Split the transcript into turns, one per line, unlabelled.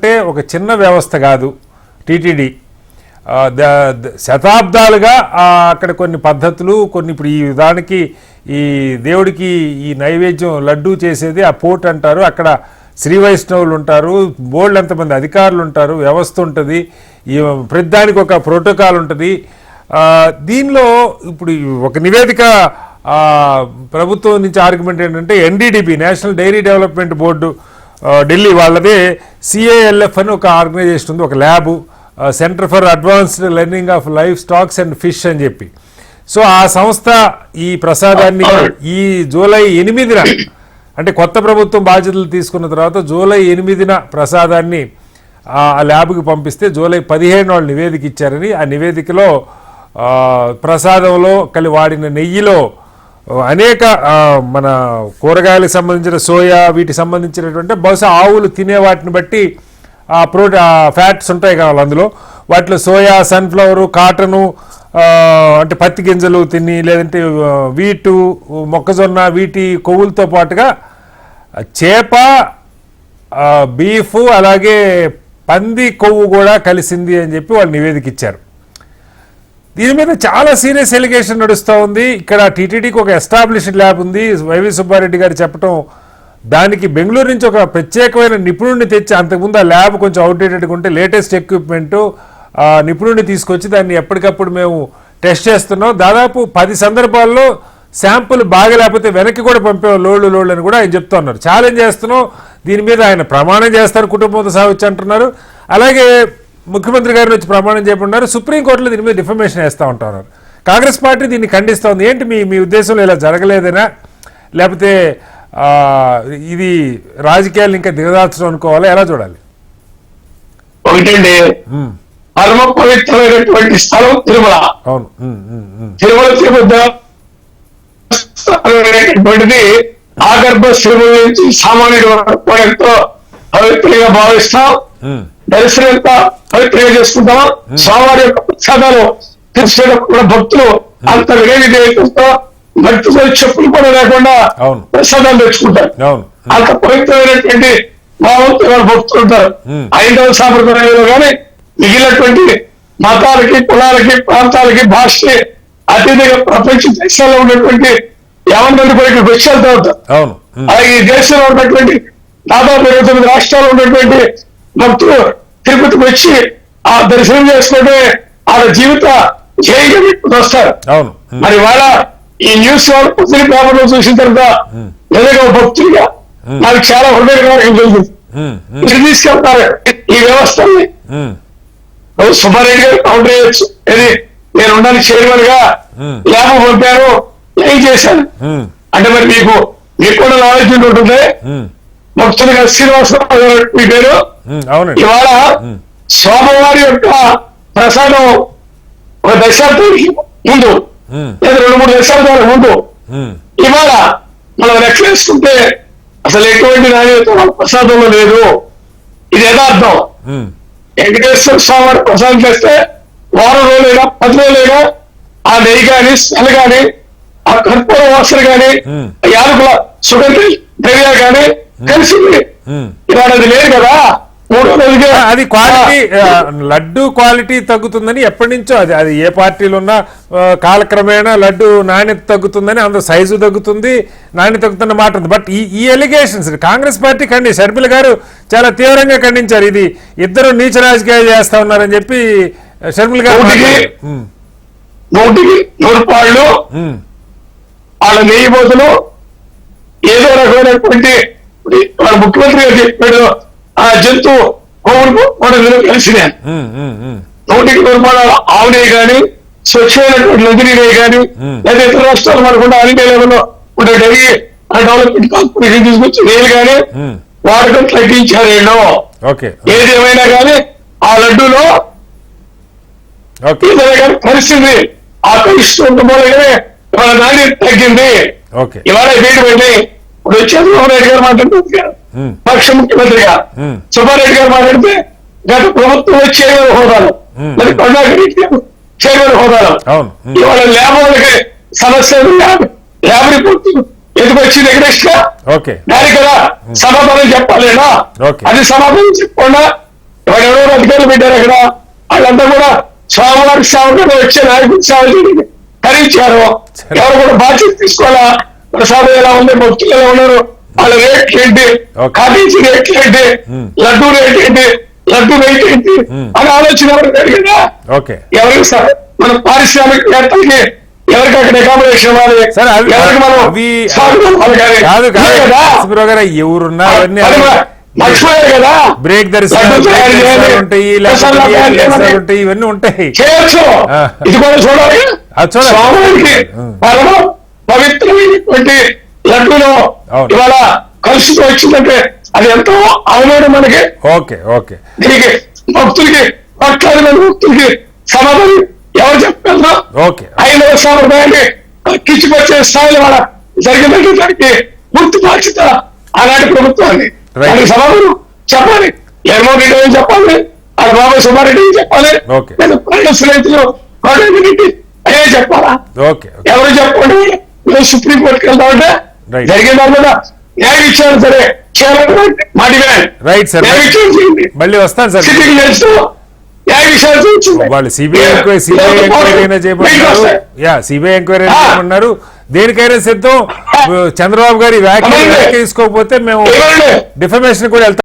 అంటే ఒక చిన్న వ్యవస్థ కాదు టీటీడీ. ద- శతాబ్దాలుగా అక్కడ కొన్ని పద్ధతులు కొన్ని ఇప్పుడు ఈ దానికి ఈ దేవుడికి ఈ నైవేద్యం లడ్డూ చేసేది ఆ పోట్ అంటారు. అక్కడ శ్రీ వైష్ణవులు ఉంటారు బోర్డు ఎంతమంది అధికారులు ఉంటారు వ్యవస్థ ఉంటుంది. ఈ ప్రతిదానికి ఒక ప్రోటోకాల్ ఉంటుంది. దీనిలో ఇప్పుడు ఒక నివేదిక ప్రభుత్వం నుంచి ఆర్గ్యుమెంట్ ఏంటంటే NDDB national dairy development board Delhi వాళ్ళదే సిఏఎల్ఎఫ్ అని ఒక ఆర్గనైజేషన్ ఉంది ఒక lab centre for advanced learning of life stocks and fish అని చెప్పి. సో ఆ సంస్థ ఈ ప్రసాదాన్ని ఈ జూలై ఎనిమిదిన అంటే కొత్త ప్రభుత్వం బాధ్యతలు తీసుకున్న తర్వాత జూలై ఎనిమిదిన ప్రసాదాన్ని ఆ ల్యాబ్కి పంపిస్తే జూలై పదిహేను వాళ్ళు నివేదిక ఇచ్చారని ఆ నివేదికలో ప్రసాదంలో కలి వాడిన నెయ్యిలో అనేక మన కూరగాయలకు సంబంధించిన సోయా వీటికి సంబంధించినటువంటి బహుశా ఆవులు తినే వాటిని బట్టి ఆ ప్రోటీ ఫ్యాట్స్ ఉంటాయి కావాలి అందులో. వాటిలో సోయా సన్ఫ్లవరు కాటను అంటే పత్తి గింజలు తిని లేదంటే వీటు మొక్కజొన్న వీటి కొవ్వులతో పాటుగా చేప బీఫ్ అలాగే పంది కొవ్వు కూడా కలిసింది అని చెప్పి వాళ్ళు నివేదిక ఇచ్చారు. దీని మీద చాలా సీరియస్ ఎలిగేషన్ నడుస్తూ ఉంది. ఇక్కడ టీటీడీకి ఒక ఎస్టాబ్లిష్డ్ ల్యాబ్ ఉంది. వైవి సుబ్బారెడ్డి గారు చెప్పడం దానికి బెంగళూరు నుంచి ఒక ప్రత్యేకమైన నిపుణుడిని తెచ్చి అంతకుముందు ఆ ల్యాబ్ కొంచెం అవుట్డేటెడ్గా ఉంటే లేటెస్ట్ ఎక్విప్మెంట్ నిపుణుడిని తీసుకొచ్చి దాన్ని ఎప్పటికప్పుడు మేము టెస్ట్ చేస్తున్నాం. దాదాపు పది సందర్భాల్లో శాంపుల్ బాగా లేకపోతే వెనక్కి కూడా పంపే లోళ్ళు లోళ్ళు అని కూడా ఆయన చెప్తున్నారు ఛాలెంజ్ చేస్తున్నాం. దీని మీద ఆయన ప్రమాణం చేస్తారు. కుటుంబంతో సావచ్చు అంటున్నారు. అలాగే ముఖ్యమంత్రి గారిని వచ్చి ప్రమాణం చేయమన్నారు సుప్రీంకోర్టులో దీని మీద డిఫర్మేషన్ వేస్తూ ఉంటారు. కాంగ్రెస్ పార్టీ దీన్ని ఖండిస్తోంది. ఏంటి మీ మీ ఉద్దేశంలో ఇలా జరగలేదనా? లేకపోతే ఇది రాజకీయాలు ఇంకా దిగదార్చడం అనుకోవాలా? ఎలా చూడాలి?
ఒకటండి పరమ పవిత్రమైనటువంటి స్థలం తిరుమల.
అవును.
తిరుమల శ్రీముల నుంచి సామాన్యుడి వరకు ఎంతో పవిత్రంగా భావిస్తాం. దర్శనం ఎంత పవిత్రంగా చేసుకుంటాం స్వామివారి యొక్క ప్రసాదాలు తీసుకునేటప్పుడు కూడా భక్తులు అంత వినయవిధేయతతో భక్తితో చెప్పులు కూడా లేకుండా. ప్రసాదాలు తెచ్చుకుంటారు. అంత పవిత్రమైనటువంటి భావంతో భక్తులు ఉంటారు. ఐదవ సాంప్రదాయంలో కానీ మిగిలినటువంటి మతాలకి కులాలకి ప్రాంతాలకి భాషకి అతీతంగా ప్రపంచ దేశాల్లో ఉన్నటువంటి యాభై మంది కూడా ఇక్కడికి వచ్చి వెళ్తూ ఉంటారు అలాగే ఈ దేశంలో ఉన్నటువంటి దాదాపు ఇరవై తొమ్మిది రాష్ట్రాల్లో ఉన్నటువంటి భక్తులు తిరుపతికి వచ్చి ఆ దర్శనం చేసుకుంటే వాళ్ళ జీవిత వస్తారు. మరి వాళ్ళ ఈ న్యూస్ వాళ్ళు పొద్దున పేపర్లో చూసిన తర్వాత నిజంగా ఒక భక్తుడిగా నాకు చాలా కలిగింది మీరు తీసుకెళ్తారు. ఈ నువ్వు సుబ్బారెడ్డి గారు కౌంటర్ చేయొచ్చు. ఇది నేను ఉండాలి
చైర్మన్గా.
ల్యాబ్ పంపాను ఏం చేశాను అంటే మరి మీకు మీకు కూడా నాలెడ్జ్ ఉంటుంది భక్తులుగా శ్రీనివాసరావు గారు మీ పేరు? ఇవాళ స్వామివారి యొక్క ప్రసాదం ఒక దశాబ్దానికి ముందు లేదా రెండు మూడు దశాబ్దాల ముందు. ఇవాళ మనం లెక్క వేసుకుంటే అసలు ఎటువంటి నాణ్యత ప్రసాదంలో లేదు. ఇది యథార్థం. వెంకటేశ్వర స్వామి వారి ప్రసాదం చేస్తే వారం రోజులైనా పది రోజులైనా ఆ నెయ్యి కానీ స్మెల్ కానీ ఆ కర్పూర వాసన కానీ. యాలకుల సుగంధి ద్రవ్యాలు కానీ కలిసింది. ఇవాళ అది లేదు కదా.
అది క్వాలిటీ లడ్డు క్వాలిటీ తగ్గుతుందని ఎప్పటి నుంచో అది అది ఏ పార్టీలు ఉన్నా కాలక్రమేణా లడ్డు నాణ్యత తగ్గుతుందని అందులో సైజు తగ్గుతుంది నాణ్యత తగ్గుతున్న మాట ఉంది. బట్ ఈ ఈ ఎలిగేషన్స్ కాంగ్రెస్ పార్టీ ఖండి షర్మిల గారు చాలా తీవ్రంగా ఖండించారు. ఇది ఇద్దరు నీచ రాజకీయాలు చేస్తా ఉన్నారని చెప్పి షర్మిల గారు
నూటికి- నూరు పాళ్ళు వాళ్ళ నెయ్యి ఏదో రకమైనటువంటి ముఖ్యమంత్రి గారు చెప్పాడు ఆ కూడా కలిసినాయి.
ఉమ్, ఉమ్, ఉమ్,
నూటికి నిర్మాణాలు ఆవు నెయ్యి కానీ స్వచ్ఛమైనటువంటి నది నెయ్యి కానీ
Hmm.
లేదా ఇతర రాష్ట్రాలు మనకుండా అన్ని లెవెల్లో ఉండే డైరీ డెవలప్మెంట్ కార్పొరేషన్ తీసుకొచ్చి నెయ్యి కానీ. వాడకం తగ్గించారేనో.
ఓకే.
ఏది ఏమైనా కానీ ఆ లడ్డూలో పరిస్థితి ఆ కలుషితం ఉండడం వల్లనే వాళ్ళ నాణ్యత తగ్గింది. ఇవాళ వీటి వెళ్ళి ఇప్పుడు చంద్రబాబు నాయుడు గారు మాట్లాడుతుంది
Hmm.
పక్ష ముఖ్యమంత్రిగా. సుబ్బారెడ్డి గారు మాట్లాడితే గత ప్రభుత్వంలో చైర్మన్ హోదాలు. మరి గారు చైర్మన్ హోదాలు. ఇవాళ వాళ్ళకి సమస్య ల్యాబ్ రిపోర్ట్ ఎందుకు వచ్చింది
ఎగ్రెస్ట్గా
దానికి కదా సమాధానం చెప్పాలేనా. అది సమాధానం చెప్పకుండా వాడు ఎవరో అధికారులు పెట్టారు అక్కడ వాళ్ళంతా కూడా స్వామివారి సేవకులు వచ్చే నాయకుడి సేవ చేయడానికి ఖరీచారు
సరే.
ఎవరు కూడా బాధ్యత తీసుకోవాలా ప్రసాదం ఎలా ఉంది? భక్తులు ఎలా ఉన్నారు? వాళ్ళ రేట్లు ఏంటి. కాటీసీ రేట్లు ఏంటి. లడ్డు రేట్ ఏంటి? లడ్డు రేట్ ఏంటి. అని ఆలోచన ఎవరు కదా
ఓకే.
ఎవరికి సార్ మన పారిశ్రామికవేత్తలకి ఎవరికి అక్కడ అకామిడేషన్ ఎవరికి మనం.
కాదు ఎవరున్నా
మర్చిపోయారు
బ్రేక్ దర్శనాలు ఉంటాయి ఉంటాయి ఇవన్నీ ఉంటాయి.
చేయొచ్చు.
ఆ.
ఇది కూడా చూడాలి.
అది చూడాలి.
పవిత్రమైనటువంటి లడ్డులో. ఇవాళ కలుషితం వచ్చిందంటే అది ఎంతో అవమానం మనకి.
Okay okay.
దీనికి భక్తులకి కోట్లాది మంది భక్తులకి సమాధానం ఎవరు చెప్పగలరా?
ఓకే
ఐదవ సాంప్రదాయాన్ని కిచ్చిపచ్చే స్థాయిలో వాళ్ళ జరిగినట్టు దానికి పూర్తి బాధ్యత ఆనాటి ప్రభుత్వాన్ని. దానికి సమాధానం చెప్పాలి. జగన్మోహన్ రెడ్డి ఏం చెప్పాలి? ఆ బాబాయ్ సుబ్బారెడ్డి ఏం చెప్పాలి. లేదా ప్రజల స్నేహితులు రెడ్డి అదే చెప్పాలా?
ఓకే
ఎవరు చెప్పండి సుప్రీం కోర్టుకి దాని మీద న్యాయ విచారణ సరే. చేయాలంటే మా డిమాండ్.
రైట్ సార్
న్యాయ విచారణ చేయండి
మళ్ళీ వస్తాను సార్
సిట్టింగ్.
వాళ్ళు సిబిఐ ఎంక్వైరీ సిబిఐ ఎంక్వైరీ చేయమన్నారు. Yeah CBI enquiry. చేయమన్నారు. దేనికైనా సిద్ధం? చంద్రబాబు గారి వ్యాఖ్యలు తీసుకోకపోతే మేము
ఏమండి?
డిఫమేషన్ కూడా వెళ్తాం.